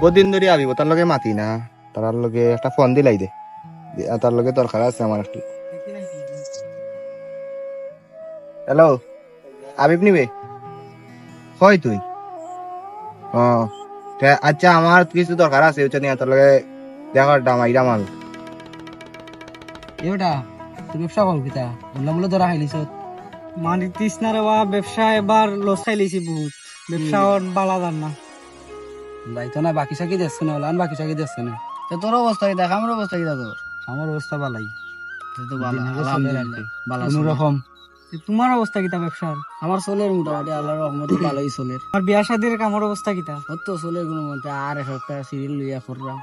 বহুদিন ধরে আবিব তার লগে মাতি না। তার লগে একটা ফোন দিলাই দে। তার লগে দরকার আছে আমার একটু। হ্যালো আবিব নিবে? হয় তুই? ও আচ্ছা আমার কিছু দরকার আছে ওইটা নিয়ে তোর লগে দেখার দাম আইরাম আমি এটা তুই ব্যবসা কর কিতা বললাম বলে ধরা খাইলিস মানে তৃষ্ণারে বা ব্যবসা এবার লস খাইলিছি বহুত। ব্যবসা বালা যান না। ভাই তো না বাকি সাকি দেখছে না ওলান বাকি সাকি দেখছে না। তো তোর অবস্থা কি দেখ আমার অবস্থা কি তোর? আমার অবস্থা বালাই। তো আলহামদুলিল্লাহ আর কোনো রকম। তোমার অবস্থা কিতা ব্যবসার? আমার সোলের মোটামুটি আল্লাহর রহমতে ভালোই সোলের আর বিয়া শাদির কামর অবস্থা কিতা? তো সোলের কোনো মতে আর এক একটা সিরিয়াল লইয়া করলাম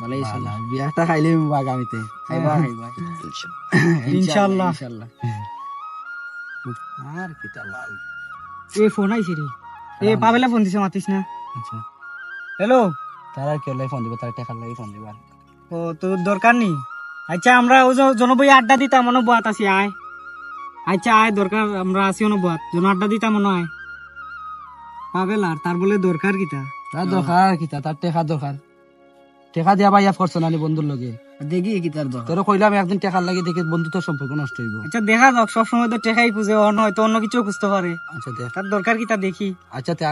ভালোই চলে। বিয়াটা খাইলে আগামীতে খাইবা খাইবা। ইনশাআল্লাহ। ইনশাআল্লাহ। আর কিতা লাল এই ফোন আইছি রে। এ পাবেলা ফোন দিছে মাতিস না। আচ্ছা। হ্যালো? তারা কেউ ফোন দিব তারা টাকার লাগি ফোন দিবা। ও তোর দরকার নেই? আচ্ছা আমরা ওই জনবই আড্ডা দিতাম মনে বাত আছি আয়। আচ্ছা আয় দরকার আমরা আছি মনে বাত জন আড্ডা দিতাম মনে আয়। পাবেল আর তার বলে দরকার কিতা? তার দরকার কিতা? তার টাকা দরকার। টাকা দিয়া ভাই করছ নানি বন্ধুর লগে। দেখি কি তার দরকার। তোর কইলাম একদিন টাকার লাগি দেখে বন্ধুত্ব সম্পর্ক নষ্ট হইব। আচ্ছা দেখা যাক সবসময় তো টেকাই খুঁজে অন্য হয়তো অন্য কিছু খুঁজতে পারে। আচ্ছা দেখ। তার দরকার কিতা দেখি। আচ্ছা তো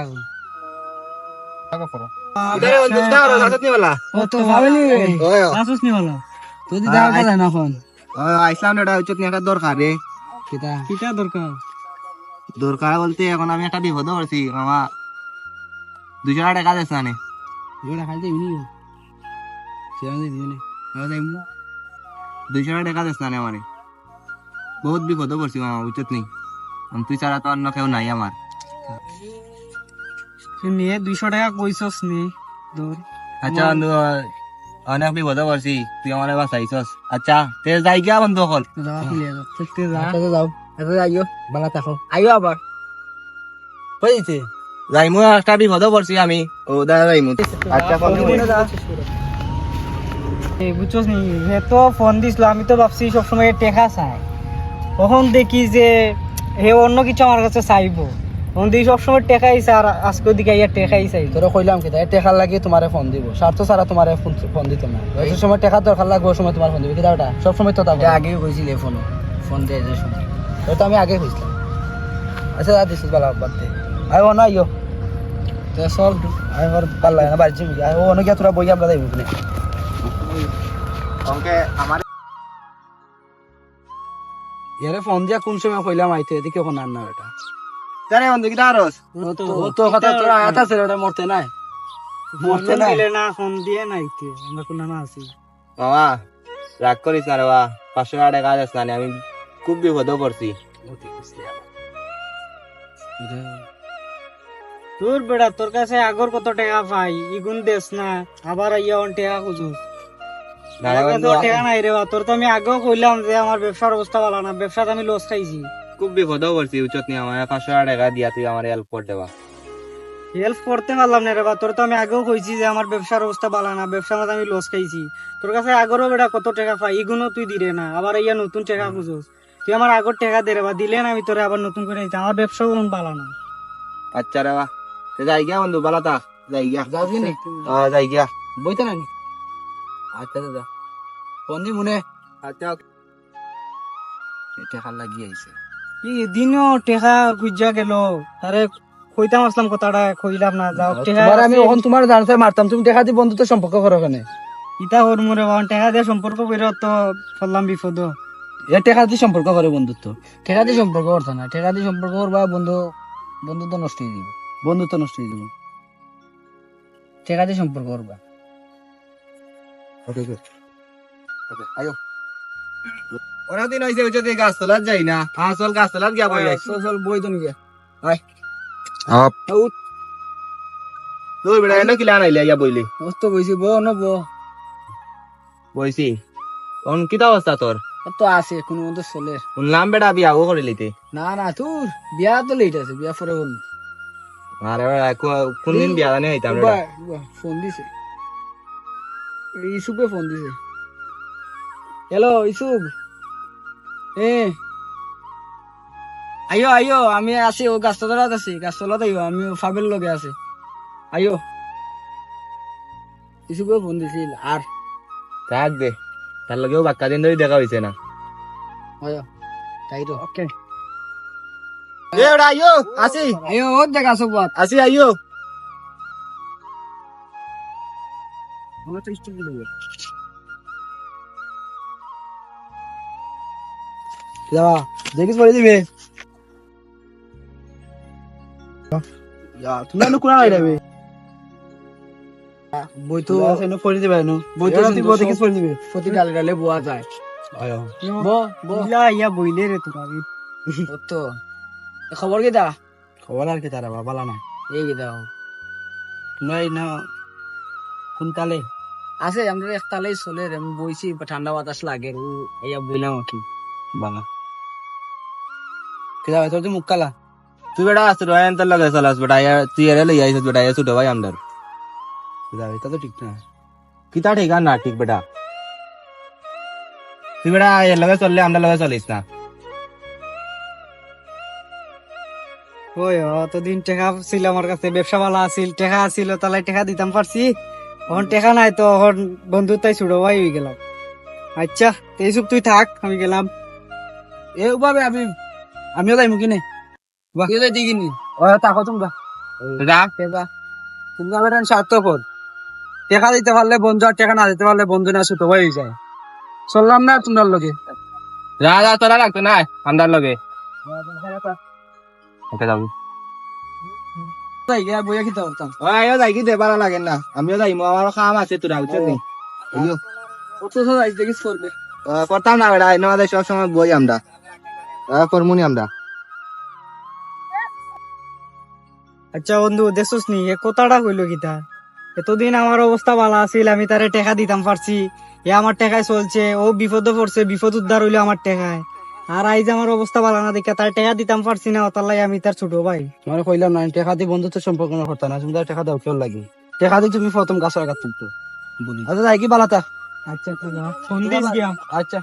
আইসলাম এটা হচ্ছে একটা দরকার রে কিতা কিতা দরকার দরকার বলতে এখন আমি একটা বিপদ করছি মামা দুশো টাকা দিচ্ছে না যেটা খাইতে ইনি সেরকম দিবি না দুইশো টাকা দিচ্ছে না আমার বহুত বিপদ করছি মামা উচিত নেই তুই ছাড়া তো অন্য কেউ নাই আমার তুই নিয়ে দুইশো টাকা কইছস নি দূর আচ্ছা বন্ধু অনেক বিপদ করছি। তুই আমার বাঁচাইছস আচ্ছা তে যাই গিয়া বন্ধু অকল। যাওয়া ক্লিয়ার দেখতে যা। আচ্ছা যাও। আচ্ছা আইও। বালা থাকো আইও আবার। হয়েছে যাইমু একটা বিপদ করছি আমি। ও দাদা যাইমু। আচ্ছা বুঝছস নি? হে তো ফোন দিছিল আমি তো ভাবছি সবসময় টেকা চাই। তখন দেখি যে হে অন্য কিছু আমার কাছে চাইব। দেখি সবসময় টেকাই আর আজকে দিকে ইয়া টেকাই চাই তোরা কইলাম কি তাই টাকা লাগি তোমারে ফোন দিব। স্বার্থ ছাড়া তোমারে ফোন ফোন দিত না। ওই সময় টাকা দরকার লাগবে ওই সময় তোমার ফোন দিবে। কিতা ওটা সব সময় তো আগেও কইছিলে ফোন ফোন দিয়ে যে শুনে ওই তো আমি আগে কইছিলাম। আচ্ছা দাদা দিছিস বালা বাদ দে। আই ও না ইয়ো তো সব আই ওর পাল্লা না বাড়ি যাবি। আই ও অনেক তোরা বই আমরা আমার এরে ফোন দিয়া কোন সময় কইলাম আইতে? এদিকে এখন আর না এটা জানে বন্ধু কি দারস ও তো কথা তোরা আয়াত আছে ওটা মরতে নাই। মরতে নাই? দিলে না ফোন দিয়ে নাই তে, আমরা কোন না আছি। মামা রাগ করিস না রে বা পাঁচশো টাকা দিচ্ছে না আমি খুব বিপদ করছি তোর বেড়া তোর কাছে আগর কত টাকা পাই? ইগুন দেশ না আবার ইয়া অন টাকা খুঁজুস। টাকা নাই রে বা তোর তো আমি আগেও কইলাম যে আমার ব্যবসার অবস্থা ভালো না ব্যবসাতে আমি লস খাইছি। খুব বিপদ করছি উচিত নেই আমার। পাঁচশো টাকা দিয়া তুই আমার হেল্প করে দেবা। হেল্প করতে পারলাম না রে বা তোর তো আমি আগেও কইছি যে আমার ব্যবসার অবস্থা ভালো না ব্যবসার মধ্যে আমি লস খাইছি। তোর কাছে আগরও বেটা কত টাকা পাই এগুলো তুই দিলে না আবার ইয়া নতুন টাকা খুঁজোস। তুই আমার আগর টাকা দে রে বা দিলে না আমি তোরে আবার নতুন করে দিতাম আমার ব্যবসাও ভালো না। আচ্ছা রে বা যাই গিয়া বন্ধু বালা তা যাই গিয়া। যাও কি নি আ, যাই গিয়া। বইতে নাই আচ্ছা দাদা। ফোন দি মনে আচ্ছা। টাকা লাগি আইছে। কি দিনও টেকা খুঁজা গেল। তারে কইতাম আসলাম কথাটা কইলাম না যাও টেকা আমি ওখান তোমার জানতে মারতাম তুমি টাকা দিয়ে বন্ধুত্ব সম্পর্ক করো কেন ইটা হর মোরে বাবা টেকা দিয়ে সম্পর্ক করে তো ফেললাম বিপদ। এ টাকা দিয়ে সম্পর্ক করে বন্ধুত্ব। টাকা দিয়ে সম্পর্ক করতো না টাকা দিয়ে সম্পর্ক করবা বন্ধু বন্ধুত্ব নষ্ট হয়ে দিব বন্ধুত্ব নষ্ট হয়ে দিব টাকা দিয়ে সম্পর্ক করবা আয়ো অনেকদিন হয়েছে উচিত গাছ তোলার যাই না আসল গাছ তোলার গিয়া বই চল চল বই তো নিয়ে তুই বেড়া এনে কিলা আনাইলে ইয়া বইলি? মস্ত বইছি বো ন বো। বইছি। অন কিতা অবস্থা তোর তো আছে কোনো মতো চলে। শুনলাম বেড়া বিয়াও করিলিতে না না তোর বিয়া তো লেট আছে বিয়া পরে বল আরে বেড়া কো- কোনদিন বিয়া জানি হইতাম রে ফোন দিছে। ইসুপে ফোন দিছে। হ্যালো ইসুপ এ। আইও আইও আমি আছি ও গাছতলাত আছি গাছতলাত আইও আমি ফাবেল লগে আছি। আইও। ইসুকে ফোন দিছিল আর থাক দে তার লগেও বাক্কা দিন ধরে দেখা হয়েছে না। হয় তাই তো ওকে এ ওরা আইও আসি আয়ো ও দেখা সবাত আসি আইও। আমরা তো স্টক যাবা। দেখিস পড়ে দিবে। তুমি এনে কোনা লাইরাবে বই তো এনে পড়ে দিবে এনে বই তো দিব দেখিস পড়ে দিবে। প্রতি ডালে ডালে বুয়া যায়। আয়ো। ব ব। ইয়া বইলে রে তোরা তো এ খবর কি দা খবর আর কি তারা বাবা না এই কি দাও নাই না। কোনকালে আছে আমরা একতালেই চলে রে আমি বইছি ঠান্ডা বাতাস লাগে ও এইয়া বইলাম আর কি। বাবা। কে যাবে তোর তো মুখ কালা। তুই বেটা আসতে রয়ান তার লগে চলাস বেটা তুই এরে লই আইছিস বেটা ছুটো ভাই আমদার যাবে তা তো ঠিক না কিতা ঠিক না ঠিক বেটা। তুই বেটা এর লগে চললে আমরা লগে চলিস না। ওই অতদিন টাকা ছিল আমার কাছে ব্যবসা ভালো আছিল টাকা আছিল তাহলে টাকা দিতাম পারছি এখন টাকা নাই তো এখন বন্ধু তাই ছোট ভাই গেলাম। আচ্ছা এইসব তুই থাক আমি গেলাম। এ ভাবে আমি আমিও যাই মুকিনে বাহ। কেউ যাই দিগিনি। ও তাকো তোমরা রাখ কেবা তুমি আমার স্বার্থপর টাকা দিতে পারলে বন্ধু আর টাকা না দিতে পারলে বন্ধু না ছোট হয়ে যায়। চললাম না তোমার লগে। যা তোরা রাখতো না আমদার লগে। ওকে যাবি। আমিও যাই কি দে ভালো লাগে না। আমিও যাই আমার কাম আছে তোরা করতাম না আমাদের সব সময় বই আমরা করমুনি আমরা। আচ্ছা বন্ধু দেখছিস নি এ কথাটা কইল কিতা? এতদিন আমার অবস্থা ভালো আছিল আমি তারে টাকা দিতাম পারছি। এ আমার টাকায় চলছে ও বিপদে পড়ছে বিপদ উদ্ধার হইল আমার টাকায়। আর আইজ আমার অবস্থা ভালো না দেখে তার টাকা দিতাম পারছি না তার লাই আমি তার ছোট ভাই। তোমার কইলাম না টাকা দিয়ে বন্ধুত্ব সম্পর্ক না করতাম না তুমি তার টাকা দাও কেউ লাগে? টাকা দিয়ে তুমি প্রথম গাছ লাগাত তুলতো। আচ্ছা যাই কি বালাতা আচ্ছা ফোন আচ্ছা।